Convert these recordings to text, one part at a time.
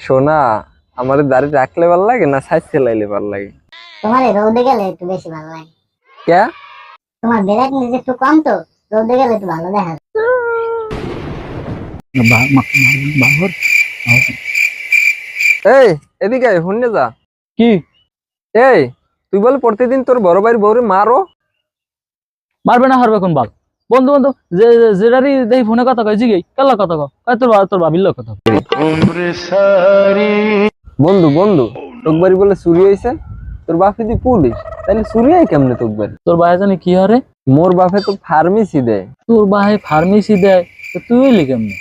সোনা আমার দাড়ি রাখলে ভালো লাগে না সাইজ সেলাইলে ভালো লাগে? তোমার এই রোদে গেলে একটু বেশি ভালো লাগে। কে তোমার ব্রাইটনেস একটু কম তো রোদে গেলে একটু ভালো দেখা এই এদিকে হুন্নে যা। কি? এই তুই বল প্রতিদিন তোর বড় ভাইয়ের বউরে মারো। মারবে না হারবে কোন বাল? বন্ধু বন্ধু যে যেটারই দেখি ফোনে কথা কয় জিগেই কাল্লা কথা কয় তোর তোর বাবির লোক কথা। বন্ধু বন্ধু তোর বাড়ি বলে চুরি হয়েছে তোর বাপে দি পুলিশ তাহলে চুরি হয় কেমনে তোর বাড়ি? তোর ভাই জানি কি হারে? মোর বাপে তো ফার্মেসি দেয়। তোর ভাই ফার্মেসি দেয় তো তুই এলি কেমনে?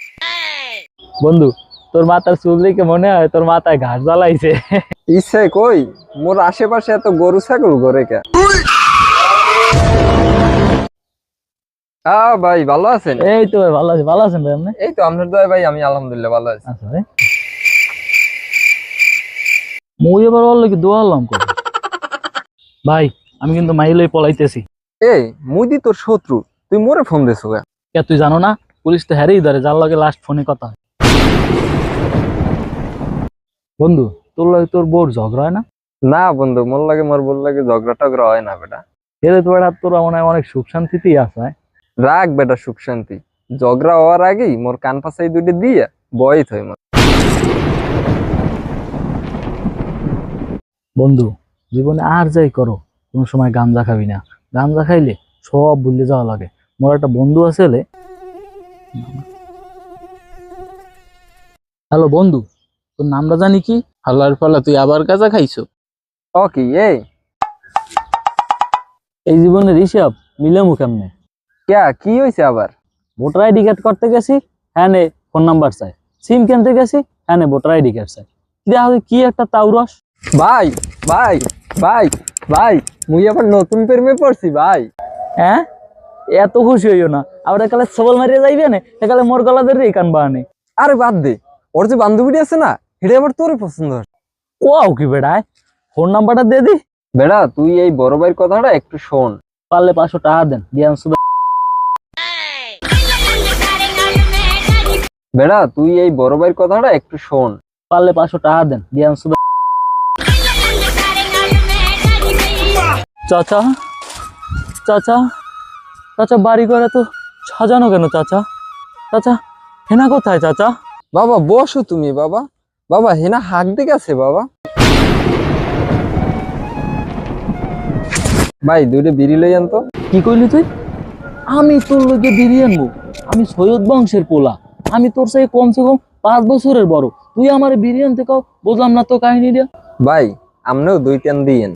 বন্ধু তোর মাথার চুল দেখে মনে হয় তোর মাথায় ঘাস জ্বালাইছে। ইচ্ছে কই মোর আশেপাশে এত গরু ছাগল ঘরে কে? আ ভাই ভালো আছেন? এই তো ভাই, ভালো আছে। ভালো আছেন ভাই আপনি? এই তো আপনার দয় ভাই আমি আলহামদুলিল্লাহ ভালো আছি। আচ্ছা ভাই। মুই এবার ভাই আমি কিন্তু মাইলই পলাইতেছি। এই মুদি তোর শত্রু। তুই মোরে ফোন দিছো কে? তুই জানো না? পুলিশ তো হ্যারেই ধরে যার লগে লাস্ট ফোনে কথা হয়। বন্ধু তোর লাগে তোর বোর ঝগড়া হয় না? না বন্ধু মোর লাগে মোর বল লাগে ঝগড়া টগড়া হয় না বেটা। এলে তো বেটা তোর মনে হয় অনেক সুখ শান্তিতেই আছে হ্যাঁ? রাখ বেটা সুখ শান্তি। ঝগড়া হওয়ার আগেই মোর কান পাশাই দুইটা দিয়ে বয়স হয় মোর বন্ধু জীবনে আর যাই করো কোনো সময় গাঞ্জা খাবি না। গাঞ্জা খাইলে সব ভুলে যাওয়া লাগে। মোর একটা বন্ধু আছে লে। হ্যালো বন্ধু তোর নামটা জানি কি? হালার ফালা তুই আবার গাঁজা খাইছো? ও কি এই? এই জীবনের হিসাব মিলামু কেমনে? ক্যা? কি হয়েছে আবার? ভোটার আইডি কার্ড করতে গেছি হ্যাঁ নে ফোন নাম্বার চাই। সিম কিনতে গেছি হ্যাঁ নে ভোটার আইডি কার্ড চাই। দেখা কি একটা তাউরস ভাই ভাই ভাই ভাই মুই আবার নতুন প্রেমে পড়ছি ভাই। হ্যাঁ? এত খুশি হইও না। আবার একালে সবল মারিয়ে যাইবে না একালে মোর গলা ধরে কান বাহানে। আরে বাদ দে ওর যে বান্ধবীটি আছে না এটা আবার তোরই পছন্দ হয়। কোয়াও কি বেড়ায় ফোন নাম্বারটা দে দি। বেড়া তুই এই বড় ভাইয়ের কথাটা একটু শোন। পারলে পাঁচশো টাকা দেন জ্ঞান বেড়া তুই এই বড় ভাইয়ের কথাটা একটু শোন। পারলে পাঁচশো টাকা দেন সুদা চাচা চাচা চাচা বাড়ি করে তো সাজানো কেন চাচা চাচা হেনা কোথায় চাচা বাবা বসো তুমি বাবা। বাবা হেনা হাক দিকে আছে বাবা। ভাই দুইটা বিড়ি লই আনতো কি কইলি তুই? আমি তোর লোকে বিরিয়ে আনব। আমি সৈয়দ বংশের পোলা। আমি তোর সাথে কমসে কম পাঁচ বছরের বড়। তুই আমার বিরিয়ান থেকে বুঝলাম না তো কাহিনী দিয়া ভাই আমনেও দুই টান দিয়েন।